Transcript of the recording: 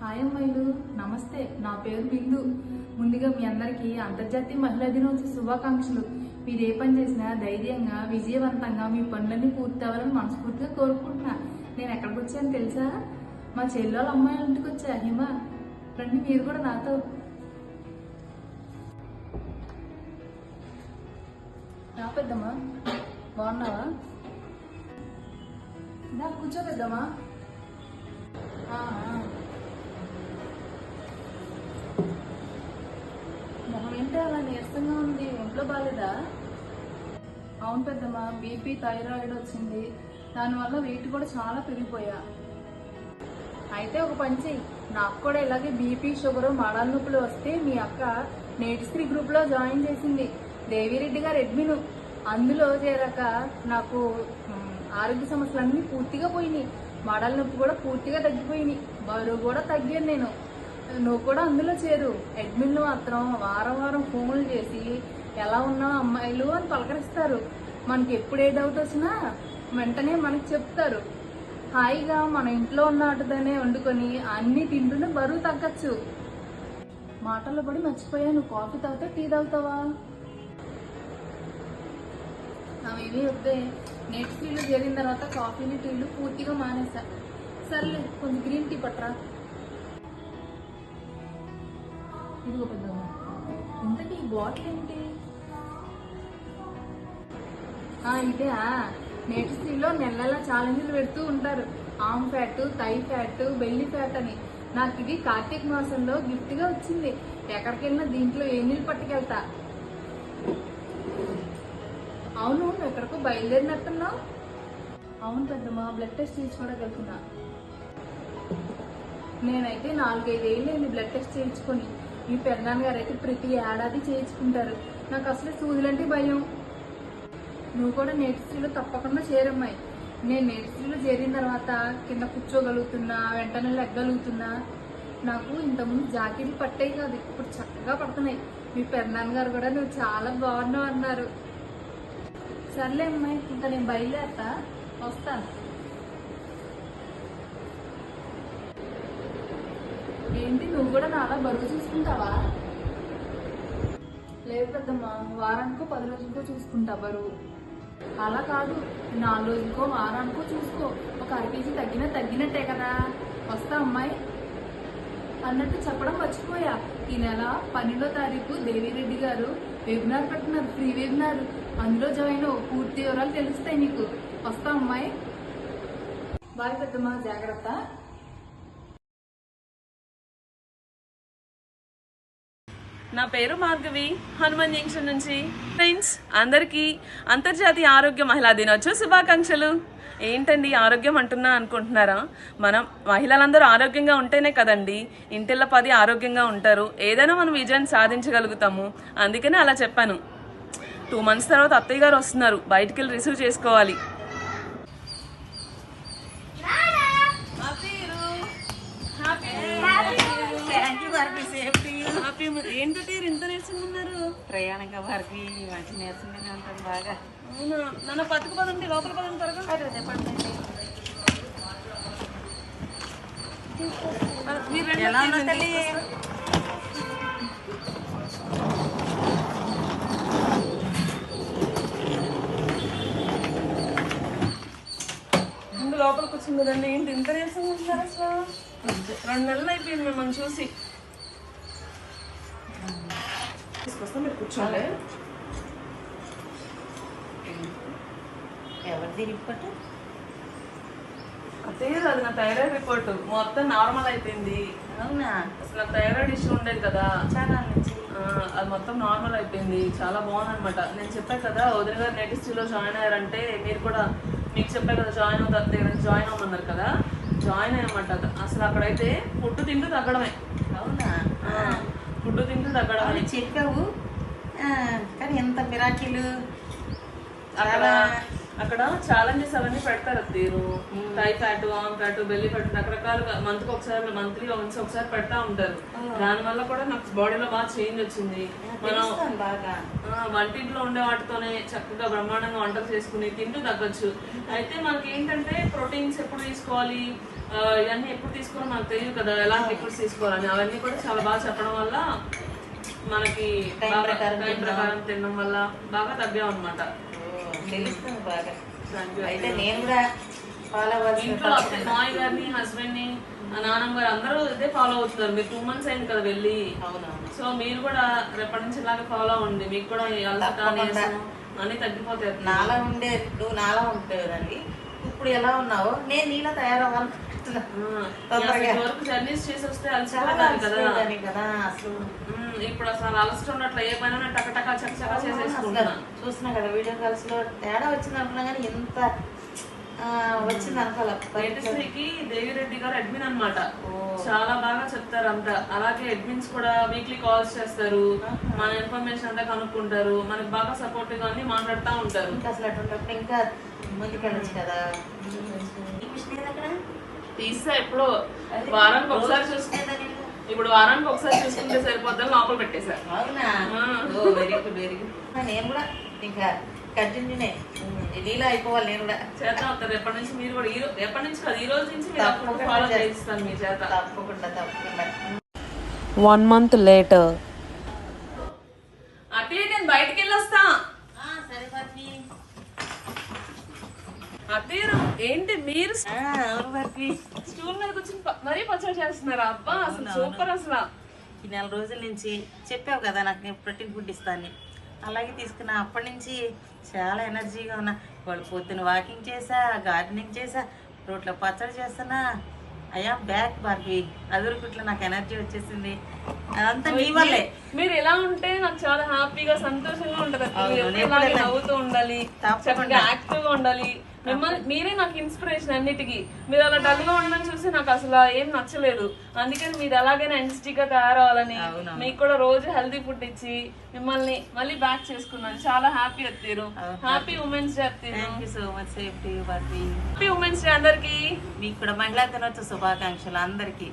Hi అమ్మాయిలు. నమస్తే. నా పేరు బిందు. ముందుగా మీ అందరికీ అంతర్జాతీయ మహిళా దినోత్సవ శుభాకాంక్షలు. మీరు ఏ పని చేసినా ధైర్యంగా విజయవంతంగా మీ పనులన్నీ పూర్తి అవ్వాలని మనస్ఫూర్తిగా కోరుకుంటున్నా. నేను ఎక్కడికి వచ్చాను తెలుసా? మా చెల్లెల అమ్మాయిల ఇంటికి వచ్చా హిమ? రండి మీరు కూడా నాతో. నా పెద్దమ్మా. బాగున్నావా? దా కూర్చో పెద్దమ్మా ఆ, ఆ. మొహం ఏంటి అలా నీరసంగా ఉంది ఒంట్లో బాగాలేదా అవును పెద్దమ్మా బీపీ థైరాయిడ్ వచ్చింది. దానివల్ల వెయిట్ కూడా చాలా పెరిగిపోయా. అయితే ఒక పని చెయ్యి. నాకు కూడా ఇలాగే బీపీ షుగర్ మడాల నొప్పులు వస్తే మీ అక్క నేటిస్త్రీ గ్రూప్లో జాయిన్ చేసింది. దేవిరెడ్డి గారు అడ్మిన్. అందులో చేరాక నాకు ఆరోగ్య సమస్యలన్నీ పూర్తిగా పోయినాయి. మడాల నొప్పి కూడా పూర్తిగా తగ్గిపోయినాయి. బరువు కూడా తగ్గాను నేను. నువ్వు కూడా అందులో చేరు. అడ్మిన్లు మాత్రం వారం వారం ఫోన్లు చేసి ఎలా ఉన్నావు అమ్మాయిలు? అని పలకరిస్తారు. మనకి ఎప్పుడు ఏ డౌట్ వచ్చినా వెంటనే మనకి చెప్తారు. హాయిగా మన ఇంట్లో ఉన్న ఆటదనే వండుకొని అన్ని తింటూనే బరువు తగ్గచ్చు. మాటల్లో పడి మర్చిపోయా నువ్వు కాఫీ తాగుతా టీ తాగుతావా? అవేమీ వద్దే. నెట్ ఫీల్డ్ చేరిన తర్వాత కాఫీని టీలు పూర్తిగా మానేసా సర్లే కొంచెం గ్రీన్ టీ పట్టరా. ఇదిగో పెద్దమ్మ. ఇంతకీ ఈ బాటిల్ ఏంటి? ఆ, ఇదే నేటి స్త్రీలో నెల నెల ఛాలెంజ్లు పెడుతూ ఉంటారు. Arm fat thigh fat belly fat అని. నాకు ఇది కార్తీక మాసంలో గిఫ్ట్గా వచ్చింది. ఎక్కడికెళ్ళినా దీంట్లో ఏ నీళ్ళు పట్టుకెళ్తా? అవును నువ్వు ఎక్కడికో బయలుదేరినట్టున్నావు. అవును పెద్దమ్మా బ్లడ్ టెస్ట్ చేయించుకోవడానికి వెళ్తున్నా నేనైతే నాలుగైదేళ్ళు బ్లడ్ టెస్ట్ చేయించుకొని. మీ పెద్దనాన్న గారు అయితే ప్రతి ఏడాది చేయించుకుంటారు. నాకు అసలు సూదులంటే భయం. నువ్వు కూడా నేటిస్త్రీలో తప్పకుండా చేరమ్మాయి. నేను నేటిస్త్రీలో చేరిన తర్వాత కింద కూర్చోగలుగుతున్నా వెంటనే లెగ్గలుగుతున్నా. నాకు ఇంతకుముందు జాకెట్లు పట్టాయి కాదు ఇప్పుడు చక్కగా పడుతున్నాయి. మీ పెద్దనాన్న గారు కూడా నువ్వు చాలా బాగున్నావు అన్నారు. సర్లే అమ్మాయి ఇంకా నేను బయలుదేరతా. వస్తాను. ఏంటి? నువ్వు కూడా నాలా బరువు చూసుకుంటావా? లేదు పెద్దమ్మా వారానికో పది రోజులకో చూసుకుంటా బరువు. అలా కాదు. నాలుగు రోజులకో వారానికో చూసుకో. ఒక అరకేజీ తగ్గినా తగ్గినట్టే కదా. వస్తా అమ్మాయి. అన్నట్టు చెప్పడం మర్చిపోయా. ఈ నెల పన్నెండో తారీఖు దేవిరెడ్డి గారు వెబినార్ పెట్టినారు ఫ్రీ వెబినార్. అందులో జాయిన్ పూర్తి వివరాలు తెలుస్తాయి నీకు. వస్తా అమ్మాయి. బాయ్ పెద్దమ్మా జాగ్రత్త. నా పేరు మార్గవి. హనుమాన్ జంక్షన్ నుంచి. ఫ్రెండ్స్ అందరికీ అంతర్జాతీయ ఆరోగ్య మహిళా దినోత్సవ శుభాకాంక్షలు. ఏంటండి ఆరోగ్యం అంటున్నా అనుకుంటున్నారా? మనం మహిళలందరూ ఆరోగ్యంగా ఉంటేనే కదండి. ఇంటిల్ల పది ఆరోగ్యంగా ఉంటారు. ఏదైనా మనం విజయాన్ని సాధించగలుగుతాము. అందుకనే అలా చెప్పాను. టూ మంత్స్ తర్వాత అత్తయ్య గారు వస్తున్నారు. బయటికి వెళ్ళి రిసీవ్ చేసుకోవాలి. ఏంటంటే ఇంత నేర్చుకుని ఉన్నారు ప్రయాణంగా వారికి మంచి నీరసంగానే ఉంటుంది బాగా. అవునా? నన్ను బతుకు పదండి లోపల పదండి త్వరగా. ఆ, మీరు ఎలా తల్లి లోపల కూర్చుంది కదండి ఏంటి ఇంత నీరసంగా ఉంటున్నారు అసలు? రెండు నెలలు అయిపోయింది మిమ్మల్ని చూసి. మీరు కూర్చోండి ఎవరిది రిపోర్ట్ అదే అది నా థైరాయిడ్ రిపోర్ట్ మొత్తం నార్మల్ అయిపోయింది. అవునా? అసలు నాకు థైరాయిడ్ ఇష్యూ ఉండేది కదా. చాలా అది మొత్తం నార్మల్ అయిపోయింది. చాలా బాగుంది అనమాట నేను చెప్పాను కదా వదిన గారు నేటిస్టీలో జాయిన్ అయ్యారంటే మీరు కూడా మీకు చెప్పా కదా జాయిన్ అవుతారు దగ్గర జాయిన్ అవ్వమన్నారు కదా. జాయిన్ అయ్యమాట అసలు అక్కడైతే ఫుడ్ తింటూ తగ్గడమే. అవునా? ఫుడ్ తింటూ తగ్గడమే. అవును చెప్పావు మిరాకిలు అక్కడ అక్కడ ఛాలెంజెస్ అవన్నీ పెడతారు తీరు thigh fat arm fat belly fat రకరకాలుగా మంత్ మంత్లీ మంత్లీ ఒకసారి పెడతా ఉంటారు. దాని వల్ల కూడా నాకు బాడీలో బాగా చేంజ్ వచ్చింది. మనం వంటింట్లో ఉండే వాటితోనే చక్కగా బ్రహ్మాండంగా వంటలు చేసుకుని తింటూ తగ్గొచ్చు. అయితే మనకి ఏంటంటే ప్రోటీన్స్ ఎప్పుడు తీసుకోవాలి? ఇవన్నీ ఎప్పుడు తీసుకోవాలో మనకు తెలియదు కదా. ఎలాంటి లిక్విడ్స్ తీసుకోవాలని అవన్నీ కూడా చాలా బాగా చెప్పడం వల్ల మనకి టైం. ప్రకారం తినడం వల్ల బాగా తగ్గాం అనమాట తెలుస్తుంది బాగా. అయితే నేను కూడా ఫాలో అవ్వాల్సిన ఇంట్లో మామయ్య గారిని హస్బెండ్ని నాన్నమ్మ గారు అందరూ ఇదే ఫాలో అవుతున్నారు. మీరు టూ మంత్స్ అయింది కదా వెళ్ళి. సో మీరు కూడా రేపటి నుంచి ఇలాగే ఫాలో అవ్వండి. మీకు కూడా అలసట అన్ని తగ్గిపోతాయి. నాలా ఉండే నువ్వు నాలా ఉండేదండి ఇప్పుడు ఎలా ఉన్నావో? నేను నీలా తయారవ్వాలనుకుంటున్నా జర్నీస్ చేసి వస్తే అలసిపోతాను కదా. అసలు. ఇప్పుడు అసలు అలసట ఉన్నట్లు ఏ పైన టక టక చక చక అసలు చేసేసుకుంటున్నా. చూస్తున్నా కదా వీడియో కాల్స్లో తేడా వచ్చింది అనుకున్నా కానీ ఎంత ఆ, వచ్చింది అనుకోలే. కి దేవిరెడ్డి గారు అడ్మిన్ అన్నమాట. ఓ. చాలా బాగా చెప్తారు అంతా అలాగే అడ్మిన్స్ కూడా వీక్లీ కాల్స్ చేస్తారు. మన ఇన్ఫర్మేషన్ అంతా కనుక్కుంటారు. మనకి బాగా సపోర్టివ్గా అన్ని మాట్లాడుతూ ఉంటారు. ఇంకా అసలు అటువంటిప్పుడు ఇంకా ముందుకెళ్ళచ్చు కదా. తీస్తా ఎప్పుడో వారానికి ఒకసారి చూసుకుంటే? ఇప్పుడు వారానికి ఒకసారి చూసుకుంటే సరిపోద్దని లోపల పెట్టేశారు అవునా. Oh very good very good. నేను కూడా ఇంకా కంటిన్యూనే. అయిపోవాలి నేను కూడా. చేత అవుతారు ఎప్పటి నుంచి మీరు కూడా ఈ రో- ఎప్పటి నుంచి కాదు ఈ రోజు నుంచి మీరు తప్పకుండా ఫాలో చేస్తా. చేయిస్తాను మీ చేత. తప్పకుండా తప్పకుండా. వన్ మంత్ లేటర్ అత్తయ్య ఏంటి మీరు స్టూల్ మీద కూర్చొని మరీ పచ్చడి చేస్తున్నారా? అబ్బా అసలు సూపర్ అసలు. ఈ నెల రోజుల నుంచి చెప్పావు కదా నాకు నేను ప్రోటీన్ ఫుడ్ ఇస్తాను అలాగే తీసుకున్నా. అప్పటి నుంచి చాలా ఎనర్జీగా ఉన్నా. వాళ్ళు పొద్దున వాకింగ్ చేసా గార్డెనింగ్ చేసా రోడ్లో పచ్చడి చేస్తున్నా. అయ్యా బ్యాక్ బార్బీ అదురుకుట్లో నాకు ఎనర్జీ వచ్చేసింది. అదంతా నీ వల్లే. మీరు ఎలా ఉంటే నాకు చాలా హ్యాపీగా సంతోషంగా ఉంటది ఇలాగే నవ్వుతూ ఉండాలి. చక్కగా యాక్టివ్గా ఉండాలి. మిమ్మల్ని మీరే నాకు ఇన్స్పిరేషన్ అన్నిటికీ. మీరు అలా డల్గా ఉండడం చూసి నాకు అసలు ఏం నచ్చలేదు. అందుకని మీరు ఎలాగైనా ఎనర్జెటిక్గా తయారవ్వాలని. మీకు కూడా రోజు హెల్తీ ఫుడ్ ఇచ్చి మిమ్మల్ని మళ్ళీ బ్యాక్ చేసుకున్నాను చాలా హ్యాపీ అత్తీరు. Happy women's day అత్తీరు. So much safety happy women's day అందరికి. మీకు కూడా మహిళా దినోత్సవ శుభాకాంక్షలు అందరికీ.